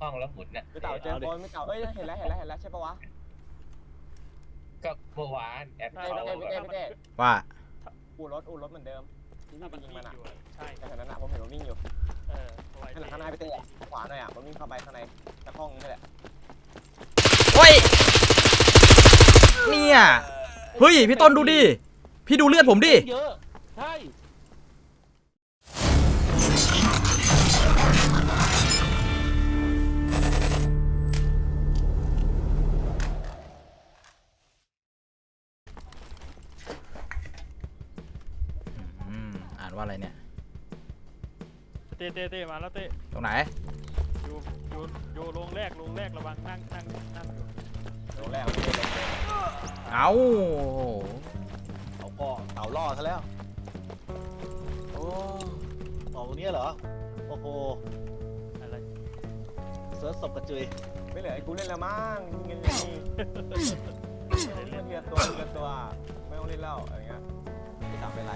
ห้องแล้วหมุนน่ะพี่เต่าเจอคนพี่เต่าเอ้ยเห็นแล้วเห็นแล้วเห็นแล้วใช่ปะวะก็เมื่อวานแอดพี่เขาเต้พี่เต้พี่เต้ว่าอู่รถอู่รถเหมือนเดิมที่ถ้าพี่มันยิงวิ่มันงอะอยู่อะใช่แต่แถวนั้นอะผมเห็นมันวิ่งอยู่เออเอาไว้นั่นแหละข้างหน้าพี่เต้อะขวาหน่อยอะมันวิ่งเข้าไปข้างในในห้องนี่แหละโอ้ยเนี่ยเฮ้ยพี่ต้นดูดิพี่ดูเลือดผมดิเยอะใช่ ว่าอะไรเนี่ย เต้เต้เต้มาแล้วเต้ตรงไหน อยู่อยู่อยู่โรงแรกโรงแรกระวังนั่งนั่งนั่งอยู่โดนแล้วพี่เต้ลงเลยเอาเอาพ่อเต่าล่อซะแล้ว โอ้ออกตรงนี้เหรอ โอ้โหอะไรเซิร์ชศพกระจุยไม่เหลือไอ้กูเล่นแล้วมั้งยิงกันอย่างนี้เล่นเทียตัวเทียตัวไม่ต้องเล่นแล้วอะไรเงี้ยพี่เต่าเป็นไร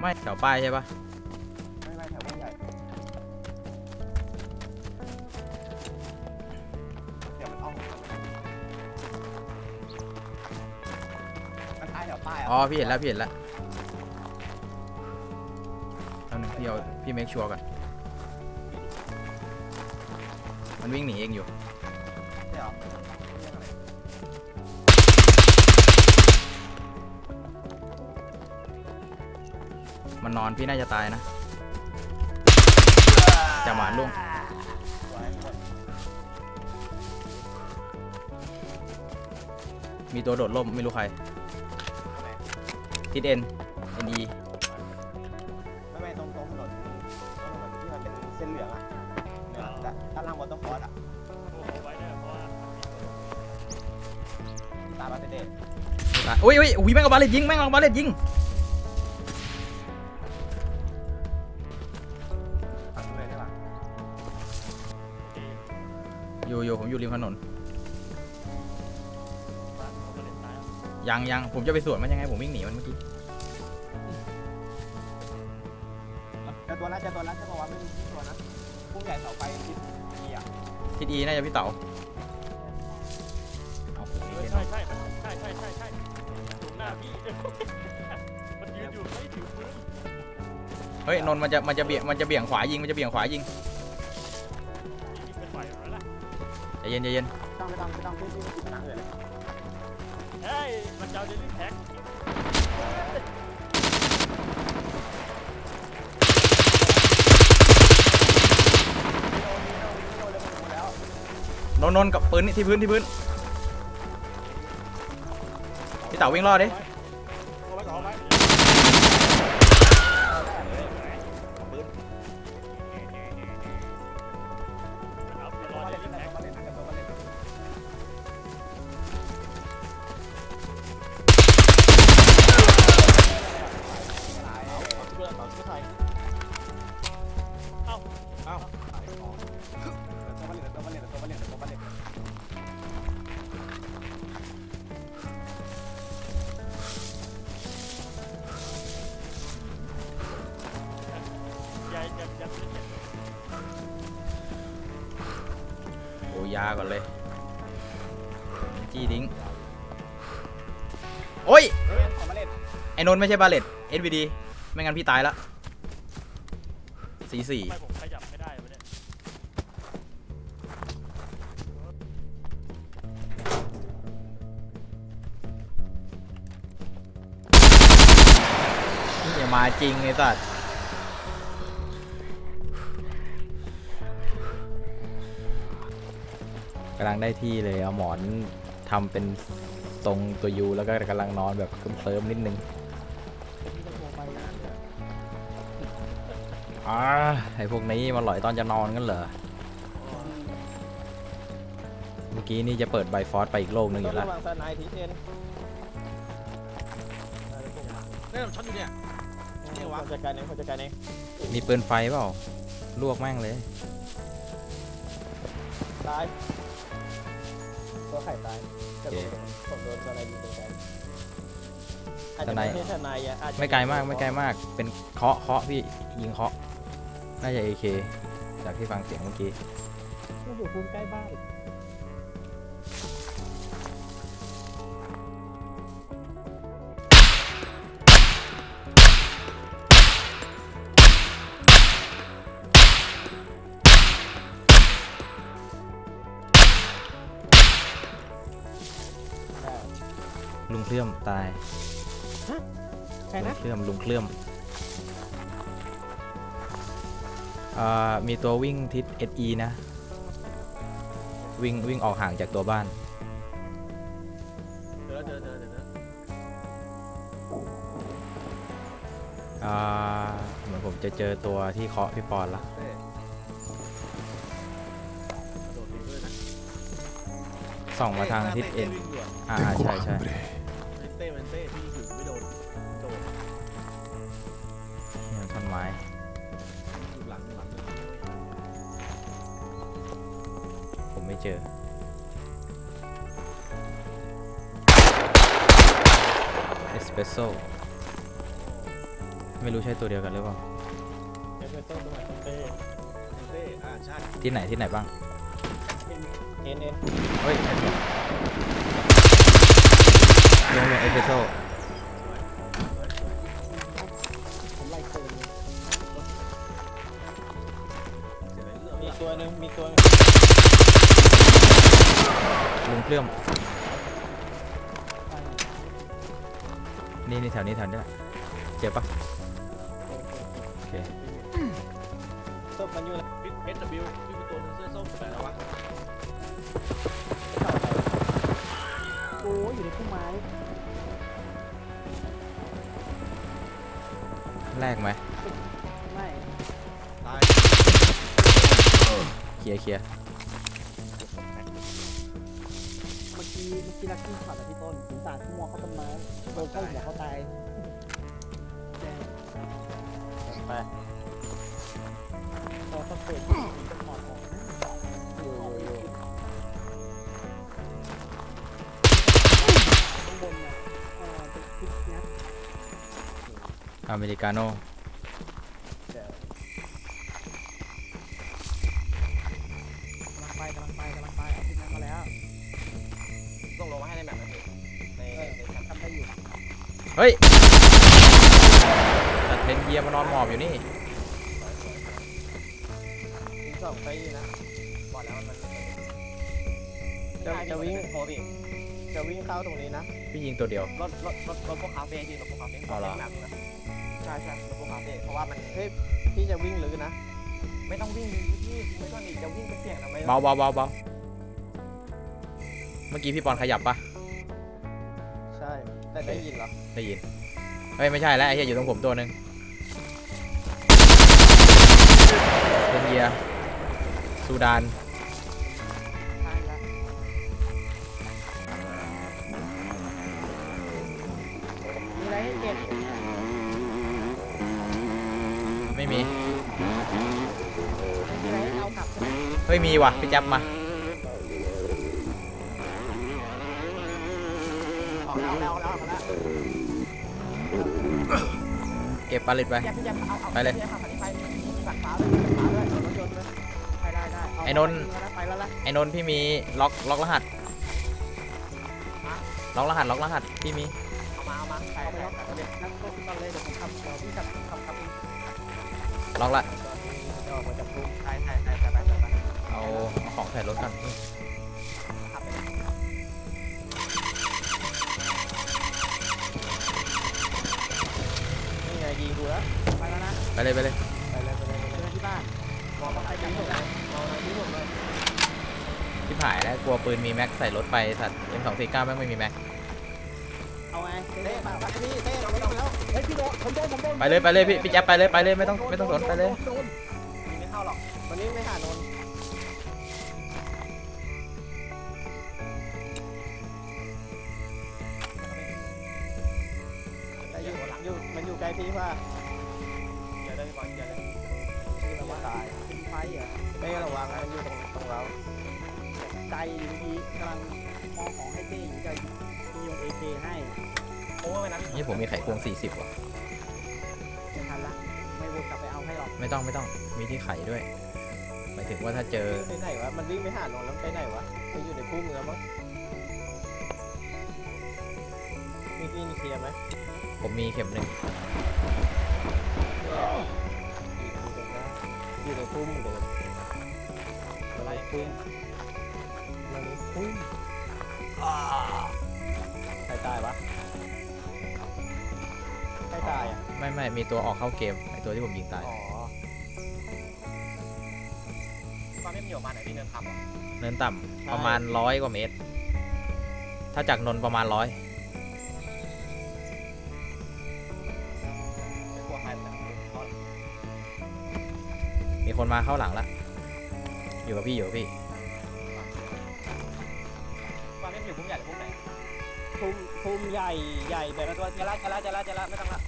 ไม่แถวป้ายใช่ปะไม่ไม่แถวบ้านใหญ่เดี๋ยวมันอ้อมมันตายแถวป้ายอะอ๋อพี่เห็นแล้วพี่เห็นแล้วเอาหนึ่งพี่เอาพี่เมคชัวร์ก่อนมันวิ่งหนีเองอยู่ใช่เหรอ มันนอนพี่น่าจะตายนะจะหมานลุงไว้หมดมีตัวโดดร่มไม่รู้ใครทิดเอ็นเอ็นอีไม่ไม่ตรงตรงถนนตรงถนนที่มันเป็นเส้นเหลืองอะเนี่ยด้านด้านล่างวอเตอร์ฟอร์ดอะโอ้โหไว้เนี่ยเพราะว่าที่ตามมาเด็ดอุ้ยอุ้ยอุ้ยแม่งเอาบาเลตยิงแม่งเอาบาเลตยิง อยู่อยู่ผมอยู่ริมถนนบ้านเขาก็เล่นตายแล้วยังยังผมจะไปสวนมันยังไงผมวิ่งหนีมันเมื่อกี้ เจอตัวแล้วเจอตัวแล้วใช่ปะวะไม่มีตัวนะพุ่งใหญ่เสาไฟทิศอีอะทิดอีน่าจะพี่เต๋าเอาโหเออเห็นใช่ใช่มันใช่ใช่ใช่ใช่อยู่หน้าพี่ มันยืนอยู่ไม่ถือปืนเฮ้ยนนท์มันจะมันจะเบี่ยงมันจะเบี่ยงขวายิงมันจะเบี่ยงขวายิงยิง ใจเย็นใจเย็นต้องไม่ต้องไม่ต้องพี่พี่พี่ชนะเลยเฮ้ยมันจะเอาเดลิแท็กนนนนกับปืนนี่ที่พื้นที่พื้นพี่เต๋าวิ่งรอดดิ ยาก่อนเลย จี้ดิ้งโอ้ยเฮ้ยตัวมาเล่นไอ้นนท์ไม่ใช่บาเลต SVD ไม่งั้นพี่ตายละสี่สี่ไมผมขยับไม่ได้วะเนี่ยนี่อย่ามาจริงไอ้สัตว์ กำลังได้ที่เลยเอาหมอนทำเป็นทรงตัวยูแล้วก็กำลังนอนแบบเคิมๆนิดนึงอ่าไอพวกนี้มาหลอยตอนจะนอนกันเหรอ เมื่อกี้นี่จะเปิดไบฟอสไปอีกโลกหนึงอยู่แล้ววางสไนทีเอ็นเนี่ยฉันอยู่เนี่ยนี่วางจัดการเองคนจัดการเองมีปืนไฟเปล่า ลวกแม่งเลยตาย ตัวไข่ตายจะโดนผมโดนตัวอะไรยิงตรงใจอาจทจะนายไม่ใช่ทนายอะอาจจะไม่ไกลมากไม่ไกลมากเป็นเคาะเคาะพี่ยิงเคาะน่าจะ AK จากที่ฟังเสียงเมื่อกี้ไม่อยู่ภูมิใกล้บ้าน เคลื่อมตายใครลุนะงเคลื่อมลุงเคลื่อมอ่ามีตัววิ่งทิศ SE นะ วิ่งวิ่งออกห่างจากตัวบ้าน เดี๋ยวเดี๋ยวเดี๋ยวเดี๋ยวอ่าเหมือนผมจะเจอตัวที่เคาะพี่ปอนละเต้กระโดดดีด้วยนะส่องมาทางทิศเต้ N วิ่งอยู่อะอ่าอ่าใช่ใช่เเจอ เอสเปรสโซ่ไม่รู้ใช่ตัวเดียวกันหรือเปล่า เอฟเฟโต้ตัวไหนเต้เต้อ่าใช่ที่ไหนที่ไหนบ้าง เอ็นเอ็นเฮ้ยลงลงเอสเปรสโซ่ผมไล่เติมเสียอะไรเรื่องมีตัวหนึงมีตัวหนึง ลุงเคลื่อมนี่นี่แถวนี้แถวนี้แหละเจ็บปะโอเคส้มมันอยู่ในบิ๊กเอสบิวที่เป็นตัวหนึงเสื้อส้มไปแล้ววะเสาไหนโอ้อยู่ในพุ่มไม้แรกไหมไม่ตายเคลียร์เคลียร์ มื่อกี้เมื่อกี้ลักกี้ช็อตอะพี่ต้นถึงสารที่มัวเข้าต้นไม้โดนเข้าหัวเขาตายแดงไปพอเขาเปิดจะถอดออกนะอยู่อยู่อยู่ข้างบนน่ะเออเป็นคลิปนะอเมริกาโน่ เฮ้ยตัดเป็นเกียร์มานอนหมอบอยู่นี่ยิงสองไปอยู่นะบอกแล้วมันจะจะวิ่งโคบิจะวิ่งเข้าตรงนี้นะ พี่ยิงตัวเดียว รถรถรถรถพวกคาเฟ่ที่รถพวกคาเฟ่อ๋อเหรอหนักนะใช่ใช่รถพวกคาเฟ่เพราะว่ามันเฮ้ยพี่จะวิ่งหรือนะ ไม่ต้องวิ่งพี่ไม่ต้องดิจะวิ่งไปเสี่ยงทำไมเบาเบาเบาเบาเมื่อกี้พี่ปอนขยับปะใช่แต่ได้ยินเหรอ ได้ยิน เฮ้ย ไม่ใช่แล้วไอ้เหี้ยอยู่ตรงผมตัวหนึ่งเป็นเกียร์ซูดานมีอะไรให้เก็บไม่มีมีอะไรให้เอากลับใช่ไหม เฮ้ยมีว่ะพี่แจ๊บมา ออกแล้วแล้วแล้วออกแล้วเก็บปาลิตไปพี่จะเอาเอาไปเลยพี่จะขับอันนี้ไปตัดฟ้าเลยตัดฟ้าเลยเอารถยนต์เลยไปได้ได้เาไอ้นนท์ ไปแล้วละไอ้นนท์พี่มีล็อกล็อกรหัสล็อกรหัสล็อกรหัสพี่มีเอามาเอามาใส่เอาไปใส่แล้วใส่เด็กนั่งก็พี่ต้นเลยเดี๋ยวผมขับเดี๋ยวพี่ขับขับขับเองล็อกละจะออกมาจากพุ่มใส่ใส่ใส่ใส่ไปใส่ไปเอาเอาของใส่รถกัน ยิงกูแล้วไปแล้วนะไปเลยไปเลยไปเลยไปเลยไปเจเลอยที่บ้านมองมาไปที่ผมเลยมองมาที่ผมเลยที่ผายแล้วกลัวปืนมีแม็กใส่รถไปสัตว์ M249 แม่งไม่มีแม็กเอาไงเต้ปะไปพี่เต้เราไม่ต้องแล้วเฮ้ยพี่โดนผมโดนผมโดนไปเลยไปเลยพี่พี่แจ๊บไปเลยไปเลยไม่ต้องไม่ต้องสนไปเลยโดนยิงไม่เข้าหรอกวันนี้ไม่หานน มันอยู่ใกล้พี่ป่ะอย่าได้บอลอย่าได้ที่มันว่าตายเป็นไฟเหรอเต้ระวังนะมันอยู่ตรงตรงเราใจดีกำลังจะมีโยนเอเคให้โอ้ยนะนี่ผมมีไขควง40ว่ะไม่ทันละไม่วนกลับไปเอาให้หรอกไม่ต้องไม่ต้อง มีที่ไขด้วยหมายถึงว่าถ้าเจอ ไปไหนวะมันวิ่งไปหาโนนแล้วไปไหนวะไปอยู่ในพุ่มแล้วมั้งมีที่มีเคลียร์ไหม ผมมีเข็มหนึ่งอยู่ในพุ่มโดนอะไรพุ่มมันพุ่มใครตายวะใครตายอะ ไม่ไม่มีตัวออกเข้าเกมไอตัวที่ผมยิงตายอ๋อความไม่มีออกมาไหนพี่เนินทำอะเนินต่ำประมาณร้อยกว่าเมตร ถ้าจากนนท์ประมาณร้อย คนมาเข้าหลังละอยู่กับพี่อยู่กับพี่ความไม่มีอยู่พุ่มใหญ่หรือพุ่มไหนพุ่มพุ่มใหญ่ใหญ่แบบตัวเจละเจละเจละเจละไม่ต้องละ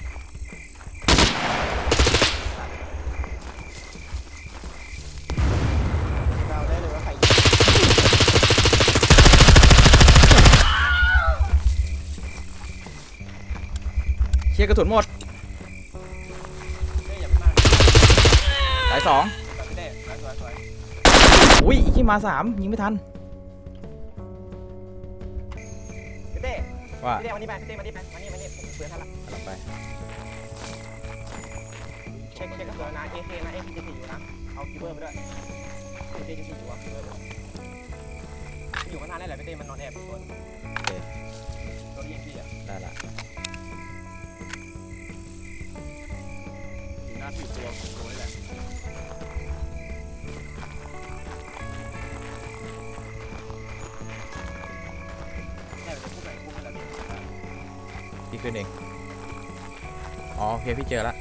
เราได้เลยว่าใครยิงเชียร์กระสุนหมดเด้อย่าไม่มาสายสอง อุ้ยอีกที่มาสามยิงไม่ทันพี่เต้ว่าพี่เต้มานี่ไปพี่เต้มานี่ไปมานี่มานี่ผมเพื่อนท่านละลงไปเช็คเช็คกระสุนนะ AK นะ AK จะสี่อยู่นะเอาคิวเบอร์ไปด้วย AK จะสี่อยู่อะคิวเบอร์ด้วยอยู่ข้างหน้าได้แหละพี่เต้มันนอนแอบอยู่ตัวนึงโอเคตัวยิงพี่อะได้ละอยู่หน้าที่ตัวของตัวนี่แหละ พี่ขึ้นเองอ๋อโอเคพี่เจอละ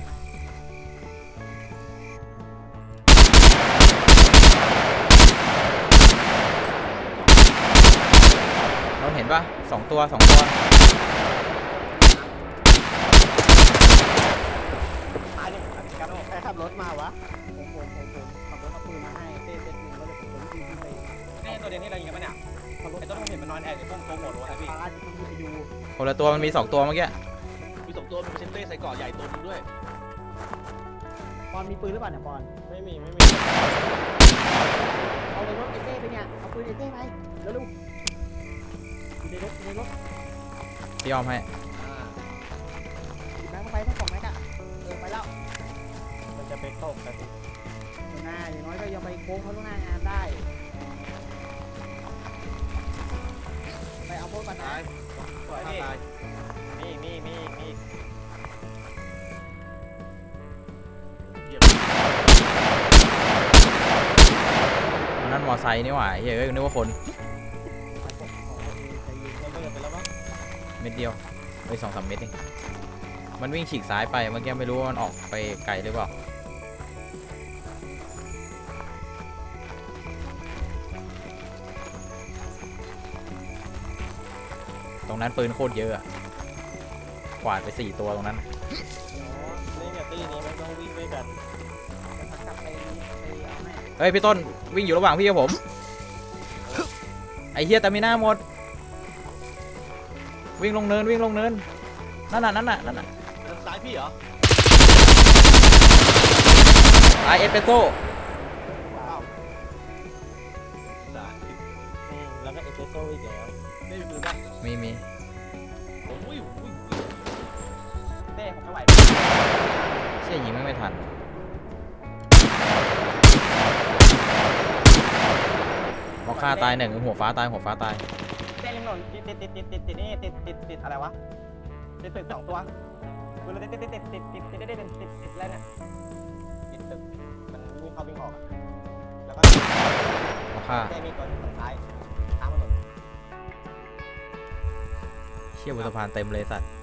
เราเห็นปะสองตัวสองตัวตายเลยกันโอ้ใครขับรถมาวะผมผมผมผมขับรถเอาปืนมาให้เต้เต้หนึ่งก็เลยผมผมยิงไปนี่ตัวเดียวนี่เรายิงกันปะเนี่ย ไอ้ต้นผมเห็นมันนอนแอบอยู่พุ่งโปรโมทรถนะพี่ปาจะต้องไปดูคนละตัวมันมีสองตัวเมื่อกี้มีสองตัวมีเซนเต้ใส่เกาะใหญ่ตัวหนึงด้วยปอนมีปืนหรือเปล่าเนี่ยปอนไม่มีไม่มีเอาเลยรถเอเต้ไปเนี่ยเอาปืนเอเต้ไปเร็วๆอยู่ในรถอยู่ในรถพี่ยอมให้อ่าหยิบแม็กเข้าไปทั้งสองแม็กอะเออไปแล้วมันจะไปตกกันหน้าอย่างน้อยก็ยังไปโค้งเขาล่วงหน้างานได้ ไปเอาพวกกันนะตายสวยตายพี่ตายมีมีมีมีเยี่ยมอันนั้นมอไซค์นี่หว่าเฮ้ยเอ้ยนึกว่าคนไปปกของเราเองใจเย็นเริ่มเปิดไปแล้วมั้งเม็ดเดียวไปสองสามเม็ดเองมันวิ่งฉีกซ้ายไปเมื่อกี้ไม่รู้ว่ามันออกไปไกลหรือเปล่า ตรงนั้นปืนโคตรเยอะอะกวาดไปสี่ตัวตรงนั้น นี่เนี่ยตีนี้มันต้องวิ่งไปแบบจะพักกลับไปไปเอาให้เฮ้ยพี่ต้นวิ่งอยู่ระหว่างพี่กับผม ไอเฮียแต่มีหน้าหมด วิ่งลงเนินวิ่งลงเนินนั่นน่ะนั่นน่ะนั่นน่ะทางซ้ายพี่เหรอไอเอสเปโซ่ ชี่ยยิงไม่ไทัน มอค่าตายหนึ่งหัวฟ้าตายหัวฟ้าตายเต้ริมถนนติดติดติดติดติดติดนี่ติดติดติดอะไรวะติดตึกสองตัวกูเลยติดติดติดติดติดติดติดติดติดติดแล้วเนี่ยติดตึกมันวิ่งเข้าวิ่งออกอะแล้วก็มอค่าเต้มีตัวทางซ้ายตามถนนเชี่ยบนสะพานเต็มเลยสัตว์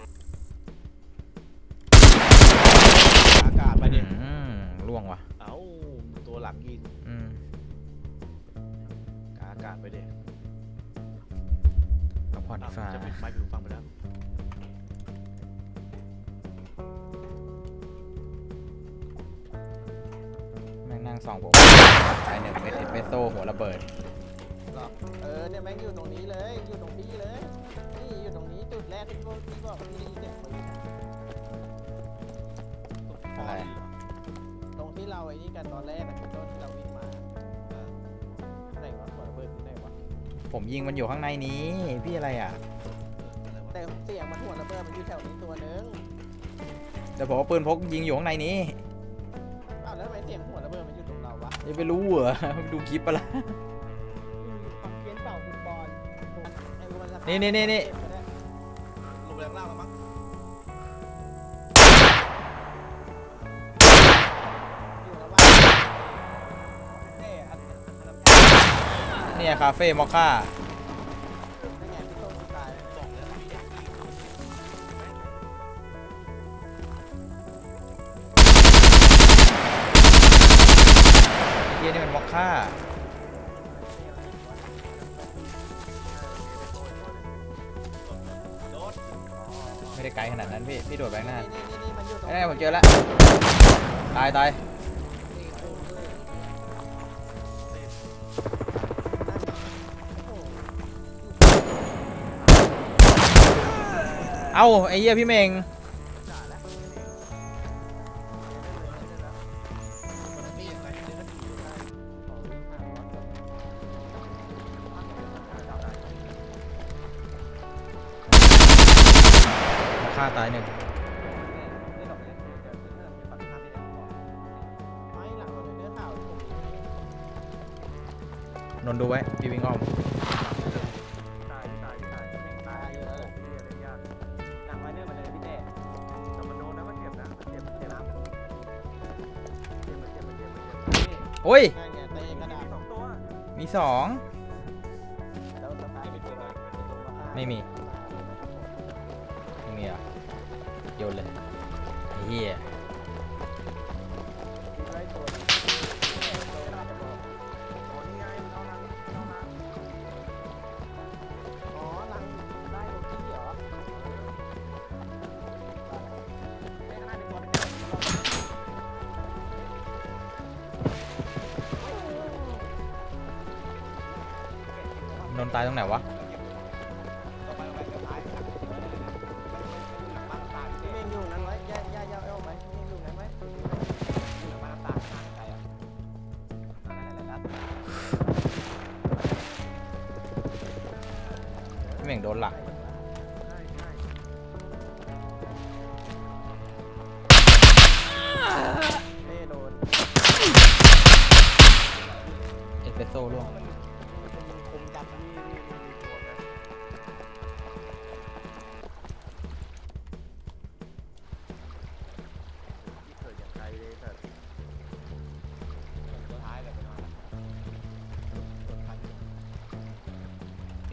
วงว่ะ เอ้าตัวหลังยิงอืมอากาศไปดิพักผ่อนดีฟ้าจะปิดไมค์ปิดหูฟังไปแล้วแม่งนั่งสองผมตายหนึ่งเม็ดเอสเปโซ่หัวระเบิดเออเนี่ยแม่งอยู่ตรงนี้เลย อยู่ตรงพี่เลยกที่พวกที่บอกที่ได้ยินเสียงปืนอะอะไรตรง ที่เราไอ้นี่กันตอนแรกอะคือต้นที่เราวิ่งมาไหนวะหัวระเบิดอยู่ไหนวะผมยิงมันอยู่ข้างในนี้ พี่อะไรอะ แต่เสียงมันหัวระเบิดมันอยู่แถวนี้ตัวนึงแต่ผมเอาปืนพกยิงอยู่ข้างในนี้อ้าวแล้วทำไมเสียงหัวระเบิดมันอยู่ตรงเราวะยังไม่รู้เหรอ ดูคลิปปะล่ะ ความเพี้ยนเป่าคุณบอลไอ้พวกมันราคานี่นี่นี่นี่ล เนี่ยคาเฟ่มอคค่านั่นไงพี่โต้งตายบอกแล้วมีเด็กดีเฮียนี่มันมอคค่าโดดไม่ได้ไกลขนาดนั้นพี่ พี่โดดไปข้างหน้านี่นี่นี่มันอยู่ตรงไอ้ผมเจอแล้ว ตายตาย เอ้าไอ้เหี้ยพี่เมงฆ่าตายหนึ่งไม่หลังเราเนื้อข่าวนนดูไว้พี่วิ่งอ้อม สองแล้วสตาร์ทเป็นตัวอะไรเป็นตัวมาฆ่าไม่มี ไม่มีอะโยนเลยไอ้เหี้ย นนท์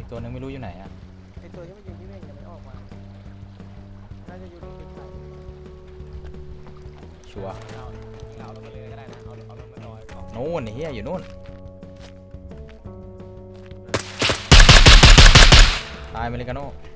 กตัวนึงไม่รู้อยู่ไหนอะไอตัวที่มันยิงพี่เมงยังไม่ออกมา น่าจะอยู่ที่ใส่ชัวร์เราเราลงมาเลยก็ได้นะ เอาเอาลงมาดอยก่อนนู่นไอ้เหี้ยอยู่นู่น ตายอเมริกาโน่เ